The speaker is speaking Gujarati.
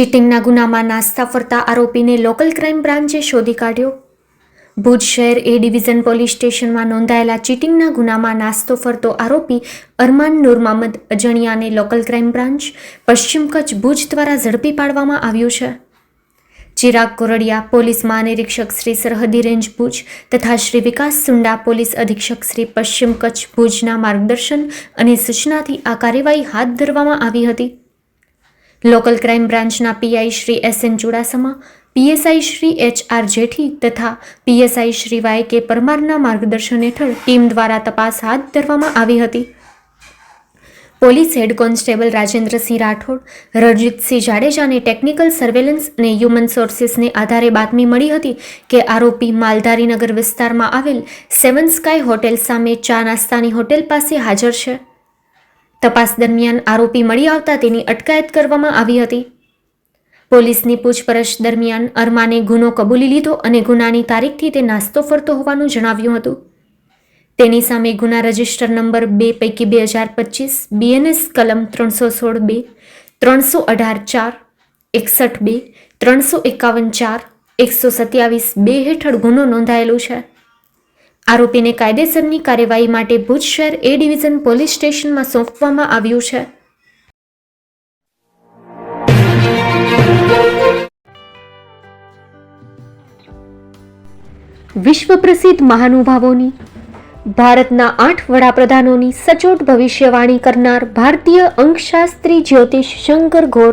ચીટિંગના ગુનામાં નાસ્તા ફરતા આરોપીને લોકલ ક્રાઇમ બ્રાન્ચે શોધી કાઢ્યો. ભુજ શહેર એ ડિવિઝન પોલીસ સ્ટેશનમાં નોંધાયેલા ચીટિંગના ગુનામાં નાસ્તો ફરતો આરોપી અરમાન નૂર મહમદ અજણિયાને લોકલ ક્રાઇમ બ્રાન્ચ પશ્ચિમ કચ્છ ભુજ દ્વારા ઝડપી પાડવામાં આવ્યું છે. ચિરાગ કોરડિયા પોલીસ મહાનિરીક્ષક શ્રી સરહદી રેન્જ ભુજ તથા શ્રી વિકાસ સુંડા પોલીસ અધિક્ષક શ્રી પશ્ચિમ કચ્છ ભુજના માર્ગદર્શન અને સૂચનાથી આ કાર્યવાહી હાથ ધરવામાં આવી હતી. લોકલ ક્રાઇમ બ્રાન્ચના PI Shri S N Chudasama, PSI Shri H R Jethi તથા પીએસઆઈ શ્રી વાય કે પરમારના માર્ગદર્શન હેઠળ ટીમ દ્વારા તપાસ હાથ ધરવામાં આવી હતી. Police head constable Rajendrasinh Rathod, Ranjitsinh જાડેજાને technical surveillance અને હ્યુમન સોર્સિસને આધારે બાતમી મળી હતી કે આરોપી માલધારીનગર વિસ્તારમાં આવેલ સેવન સ્કાય હોટેલ સામે ચા નાસ્તાની હોટેલ પાસે હાજર છે. તપાસ દરમિયાન આરોપી મળી આવતા તેની અટકાયત કરવામાં આવી હતી. પોલીસની પૂછપરછ દરમિયાન અરમાને ગુનો કબૂલી લીધો અને ગુનાની તારીખથી તે નાસ્તો ફરતો હોવાનું જણાવ્યું હતું. તેની સામે ગુના રજિસ્ટર નંબર બે પૈકી બે હજાર પચીસ, બીએનએસ કલમ ત્રણસો સોળ બે, ત્રણસો અઢાર ચાર, એકસઠ બે, ત્રણસો એકાવન ચાર, એકસો સત્યાવીસ બે હેઠળ ગુનો નોંધાયેલો છે. આરોપીને કાયદેસરની કાર્યવાહી માટે ભુજ શહેર એ ડિવિઝન પોલીસ સ્ટેશનમાં સોંપવામાં આવ્યું છે. વિશ્વ પ્રસિદ્ધ મહાનુભાવોની, ભારતના આઠ વડાપ્રધાનોની સચોટ ભવિષ્યવાણી કરનાર ભારતીય અંકશાસ્ત્રી જ્યોતિષ શંકર ઘોર